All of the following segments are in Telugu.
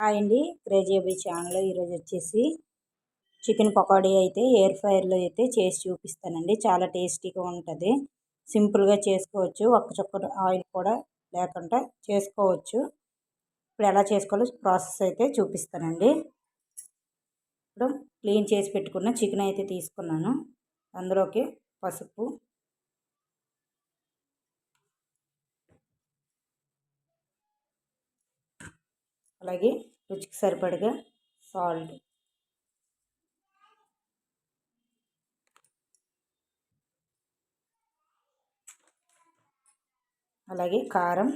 హాయ్ అండి. క్రేజీ ఛానల్ ఈరోజు వచ్చేసి చికెన్ పకోడీ అయితే ఎయిర్ ఫ్రైర్లో అయితే చేసి చూపిస్తానండి. చాలా టేస్టీగా ఉంటుంది. సింపుల్గా చేసుకోవచ్చు. ఒక్క చొక్క ఆయిల్ కూడా లేకుండా చేసుకోవచ్చు. ఇప్పుడు ఎలా చేసుకోవాలో ప్రాసెస్ అయితే చూపిస్తానండి. ఇప్పుడు క్లీన్ చేసి పెట్టుకున్న చికెన్ అయితే తీసుకున్నాను. అందులోకి పసుపు అలాగే రుచికి సరిపడగా సాల్ట్. అలాగే కారం.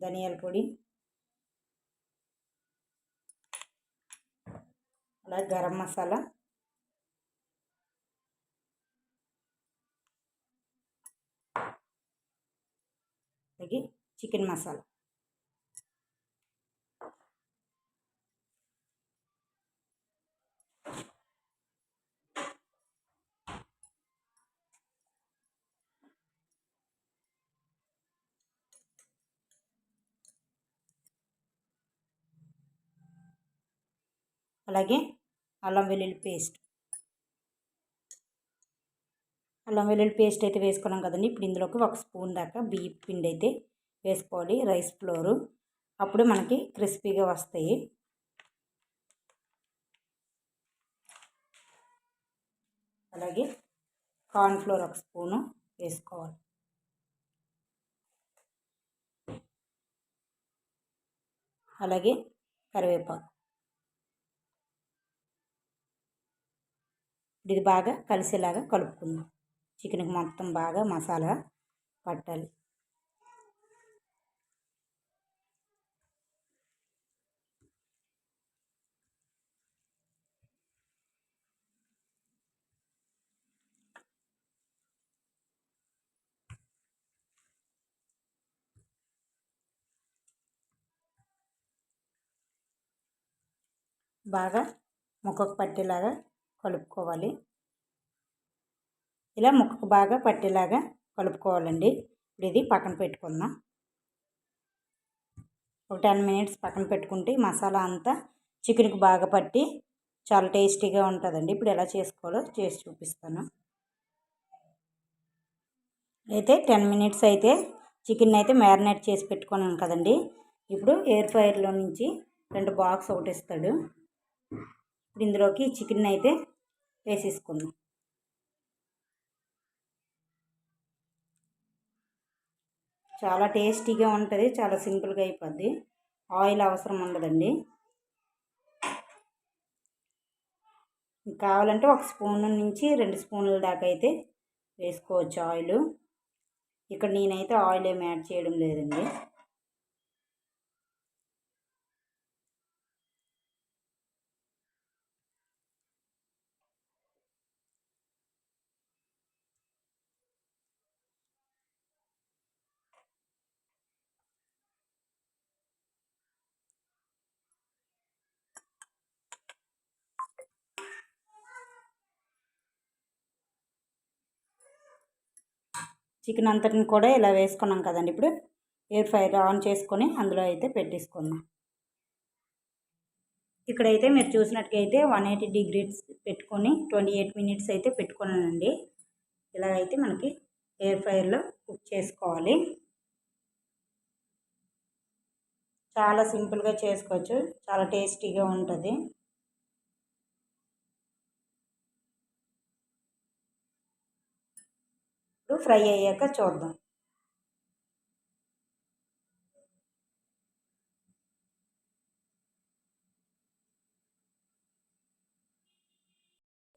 ధనియాల పొడి. అలాగే గరం మసాలా అలాగే చికెన్ మసాలా. అలాగే అల్లం వెల్లుల్లి పేస్ట్. అల్లం వెల్లుల్లి పేస్ట్ అయితే వేసుకున్నాం కదండి. ఇప్పుడు ఇందులోకి ఒక స్పూన్ దాకా బియ్య పిండి అయితే వేసుకోవాలి రైస్ ఫ్లోరు. అప్పుడు మనకి క్రిస్పీగా వస్తాయి. అలాగే కార్న్ఫ్లోర్ ఒక స్పూను వేసుకోవాలి. అలాగే కరివేపాకు. ఇది బాగా కలిసేలాగా కలుపుకుందాం. చికెన్కి మొత్తం బాగా మసాలా పట్టాలి. బాగా ముక్కకు పట్టేలాగా కలుపుకోవాలి. ఇలా ముక్కకు బాగా పట్టేలాగా కలుపుకోవాలండి. ఇప్పుడు ఇది పక్కన పెట్టుకుందాం. ఒక టెన్ మినిట్స్ పక్కన పెట్టుకుంటే మసాలా అంతా చికెన్కి బాగా పట్టి చాలా టేస్టీగా ఉంటుందండి. ఇప్పుడు ఎలా చేసుకోవాలో చేసి చూపిస్తాను. అయితే టెన్ మినిట్స్ అయితే చికెన్ అయితే మ్యారినేట్ చేసి పెట్టుకున్నాను కదండి. ఇప్పుడు ఎయిర్ ఫ్రైర్లో నుంచి రెండు బాక్స్ ఒకటి ఇస్తాడు. ఇప్పుడు ఇందులోకి చికెన్ అయితే వేసేసుకుందాం. చాలా టేస్టీగా ఉంటుంది చాలా సింపుల్గా అయిపోద్ది. ఆయిల్ అవసరం ఉండదండి. కావాలంటే ఒక స్పూన్ నుంచి రెండు స్పూన్ల దాకా అయితే వేసుకోవచ్చు ఆయిల్. ఇక్కడ నేనైతే ఆయిల్ ఏమి యాడ్ చేయడం లేదండి. చికెన్ అంతటిని కూడా ఇలా వేసుకున్నాం కదండి. ఇప్పుడు ఎయిర్ ఫ్రైర్ ఆన్ చేసుకొని అందులో అయితే పెట్టేసుకుందాం. ఇక్కడైతే మీరు చూసినట్టుగైతే వన్ ఎయిటీ డిగ్రీస్ పెట్టుకొని ట్వంటీ ఎయిట్ మినిట్స్ అయితే పెట్టుకున్నానండి. ఇలాగైతే మనకి ఎయిర్ ఫ్రైర్లో కుక్ చేసుకోవాలి. చాలా సింపుల్గా చేసుకోవచ్చు. చాలా టేస్టీగా ఉంటుంది. ఇప్పుడు ఫ్రై అయ్యాక చూద్దాం.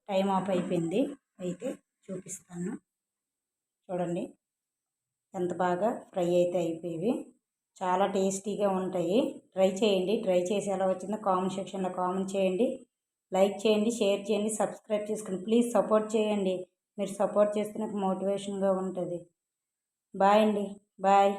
టైం ఆఫ్ అయిపోయింది. అయితే చూపిస్తాను. చూడండి. ఎంత బాగా ఫ్రై అయితే అయిపోయి చాలా టేస్టీగా ఉంటాయి. ట్రై చేయండి. ట్రై చేసి ఎలా వచ్చిందో కామెంట్ సెక్షన్లో కామెంట్ చేయండి. లైక్ చేయండి షేర్ చేయండి సబ్స్క్రైబ్ చేసుకోండి ప్లీజ్ సపోర్ట్ చేయండి. మీరు సపోర్ట్ చేస్తే నాకు మోటివేషన్గా ఉంటుంది. బాయ్ అండి. బాయ్.